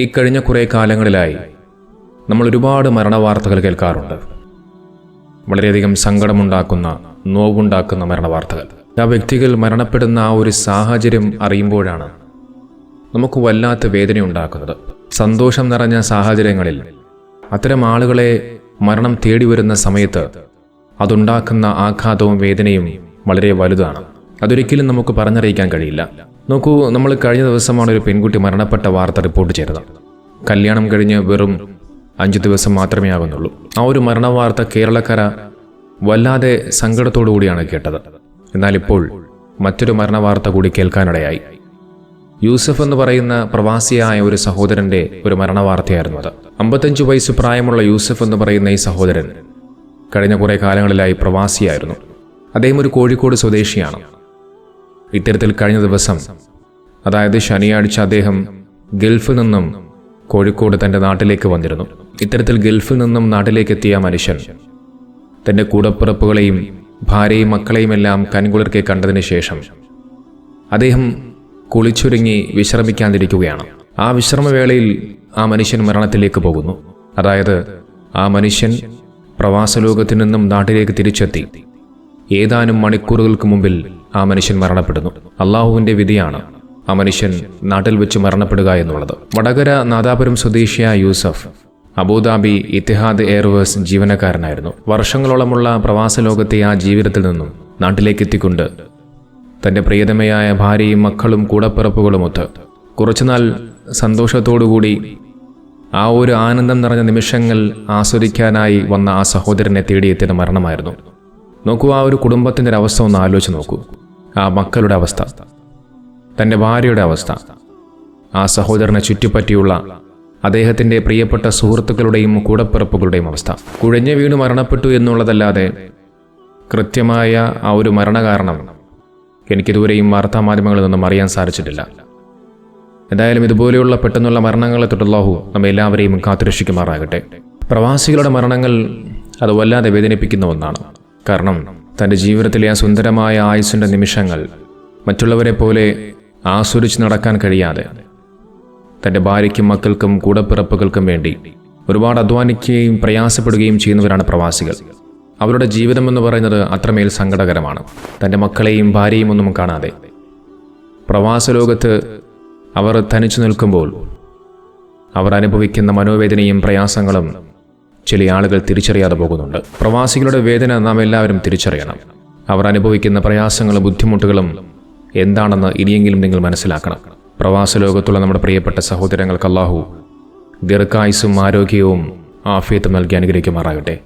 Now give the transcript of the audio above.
ഈ കഴിഞ്ഞ കുറേ കാലങ്ങളിലായി നമ്മൾ ഒരുപാട് മരണവാർത്തകൾ കേൾക്കാറുണ്ട്. വളരെയധികം സങ്കടമുണ്ടാക്കുന്ന നോവുണ്ടാക്കുന്ന മരണവാർത്തകൾ. ആ വ്യക്തികൾ മരണപ്പെടുന്ന ആ ഒരു സാഹചര്യം അറിയുമ്പോഴാണ് നമുക്ക് വല്ലാത്ത വേദനയുണ്ടാക്കുന്നത് സന്തോഷം നിറഞ്ഞ സാഹചര്യങ്ങളിൽ അത്തരം ആളുകളെ മരണം തേടി വരുന്ന സമയത്ത് അതുണ്ടാക്കുന്ന ആഘാതവും വേദനയും വളരെ വലുതാണ്. അതൊരിക്കലും നമുക്ക് പറഞ്ഞറിയിക്കാൻ കഴിയില്ല. നോക്കൂ നമ്മൾ കഴിഞ്ഞ ദിവസമാണ് ഒരു പെൺകുട്ടി മരണപ്പെട്ട വാർത്ത റിപ്പോർട്ട് ചെയ്തത്. കല്യാണം കഴിഞ്ഞ് വെറും അഞ്ച് ദിവസം മാത്രമേ ആകുന്നുള്ളൂ. ആ ഒരു മരണവാർത്ത കേരളക്കര വല്ലാതെ സങ്കടത്തോടു കൂടിയാണ് കേട്ടത്. എന്നാൽ ഇപ്പോൾ മറ്റൊരു മരണവാർത്ത കൂടി കേൾക്കാനിടയായി. യൂസഫ് എന്ന് പറയുന്ന പ്രവാസിയായ ഒരു സഹോദരന്റെ ഒരു മരണവാർത്തയായിരുന്നു അത്. അമ്പത്തഞ്ചു വയസ്സ് പ്രായമുള്ള യൂസഫ് എന്ന് പറയുന്ന ഈ സഹോദരൻ കഴിഞ്ഞ കുറേ കാലങ്ങളിലായി പ്രവാസിയായിരുന്നു. അദ്ദേഹം ഒരു കോഴിക്കോട് സ്വദേശിയാണ്. ഇത്തരത്തിൽ കഴിഞ്ഞ ദിവസം അതായത് ശനിയാഴ്ച അദ്ദേഹം ഗൾഫിൽ നിന്നും കോഴിക്കോട് തന്റെ നാട്ടിലേക്ക് വന്നിരുന്നു. ഇത്തരത്തിൽ ഗൾഫിൽ നിന്നും നാട്ടിലേക്ക് എത്തിയ മനുഷ്യൻ തന്റെ കൂടപ്പിറപ്പുകളെയും ഭാര്യയും മക്കളെയും എല്ലാം കൺകുളിർക്കെ കണ്ടതിന് ശേഷം അദ്ദേഹം കുളിച്ചൊരുങ്ങി വിശ്രമിക്കാതിരിക്കുകയാണ്. ആ വിശ്രമവേളയിൽ ആ മനുഷ്യൻ മരണത്തിലേക്ക് പോകുന്നു. അതായത് ആ മനുഷ്യൻ പ്രവാസലോകത്തു നിന്നും നാട്ടിലേക്ക് തിരിച്ചെത്തി. ഏതാനും മണിക്കൂറുകൾക്ക് മുമ്പിൽ ആ മനുഷ്യൻ മരണപ്പെടുന്നു. അള്ളാഹുവിന്റെ വിധിയാണ് ആ മനുഷ്യൻ നാട്ടിൽ വെച്ച് മരണപ്പെടുക എന്നുള്ളത്. വടകര നാദാപുരം സ്വദേശിയായ Yusuf Abu Dhabi Etihad Airways ജീവനക്കാരനായിരുന്നു. വർഷങ്ങളോളമുള്ള പ്രവാസ ലോകത്തെ ആ ജീവിതത്തിൽ നിന്നും നാട്ടിലേക്ക് എത്തിക്കൊണ്ട് തന്റെ പ്രിയതമയായ ഭാര്യയും മക്കളും കൂടപ്പിറപ്പുകളുമൊത്ത് കുറച്ചുനാൾ സന്തോഷത്തോടുകൂടി ആ ഒരു ആനന്ദം നിറഞ്ഞ നിമിഷങ്ങൾ ആസ്വദിക്കാനായി വന്ന ആ സഹോദരനെ തേടിയെത്തിയത് മരണമായിരുന്നു. നോക്കൂ ആ ഒരു കുടുംബത്തിന്റെ ഒരു അവസ്ഥ ഒന്ന് ആലോചിച്ച് നോക്കൂ. ആ മക്കളുടെ അവസ്ഥ തന്റെ ഭാര്യയുടെ അവസ്ഥ ആ സഹോദരനെ ചുറ്റിപ്പറ്റിയുള്ള അദ്ദേഹത്തിന്റെ പ്രിയപ്പെട്ട സുഹൃത്തുക്കളുടെയും കൂടപ്പിറപ്പുകളുടെയും അവസ്ഥ. കുഴഞ്ഞ വീണ് മരണപ്പെട്ടു എന്നുള്ളതല്ലാതെ കൃത്യമായ ആ ഒരു മരണകാരണം എനിക്കിതുവരെയും വാർത്താമാധ്യമങ്ങളിൽ നിന്നും അറിയാൻ സാധിച്ചിട്ടില്ല. എന്തായാലും ഇതുപോലെയുള്ള പെട്ടെന്നുള്ള മരണങ്ങളെ തൊട്ടുള്ളാഹു നമ്മെ എല്ലാവരെയും കാത്തുരക്ഷിക്കുമാറാകട്ടെ. പ്രവാസികളുടെ മരണങ്ങൾ അത് വല്ലാതെ വേദനിപ്പിക്കുന്ന ഒന്നാണ്. കാരണം തന്റെ ജീവിതത്തിലെ ആ സുന്ദരമായ ആയുസിന്റെ നിമിഷങ്ങൾ മറ്റുള്ളവരെ പോലെ ആസ്വദിച്ച് നടക്കാൻ കഴിയാതെ തന്റെ ഭാര്യയ്ക്കും മക്കൾക്കും കൂടപ്പിറപ്പുകൾക്കും വേണ്ടി ഒരുപാട് അധ്വാനിക്കുകയും പ്രയാസപ്പെടുകയും ചെയ്യുന്നവരാണ് പ്രവാസികൾ. അവരുടെ ജീവിതം എന്ന് പറയുന്നത് അത്രമേൽ സങ്കടകരമാണ്. തന്റെ മക്കളെയും ഭാര്യയും ഒന്നും കാണാതെ. പ്രവാസ ലോകത്ത് അവർ തനിച്ചു നിൽക്കുമ്പോൾ അവർ അനുഭവിക്കുന്ന മനോവേദനയും പ്രയാസങ്ങളും ചില ആളുകൾ തിരിച്ചറിയാതെ പോകുന്നുണ്ട്. പ്രവാസികളുടെ വേദന നാം എല്ലാവരും തിരിച്ചറിയണം. അവർ അനുഭവിക്കുന്ന പ്രയാസങ്ങളും ബുദ്ധിമുട്ടുകളും എന്താണെന്ന് ഇനിയെങ്കിലും നിങ്ങൾ മനസ്സിലാക്കണം. പ്രവാസ ലോകത്തുള്ള നമ്മുടെ പ്രിയപ്പെട്ട സഹോദരങ്ങൾക്ക് അള്ളാഹു ദീർഘായുസും ആരോഗ്യവും ആഫിയത്തും നൽകി അനുഗ്രഹിക്കുമാറാകട്ടെ.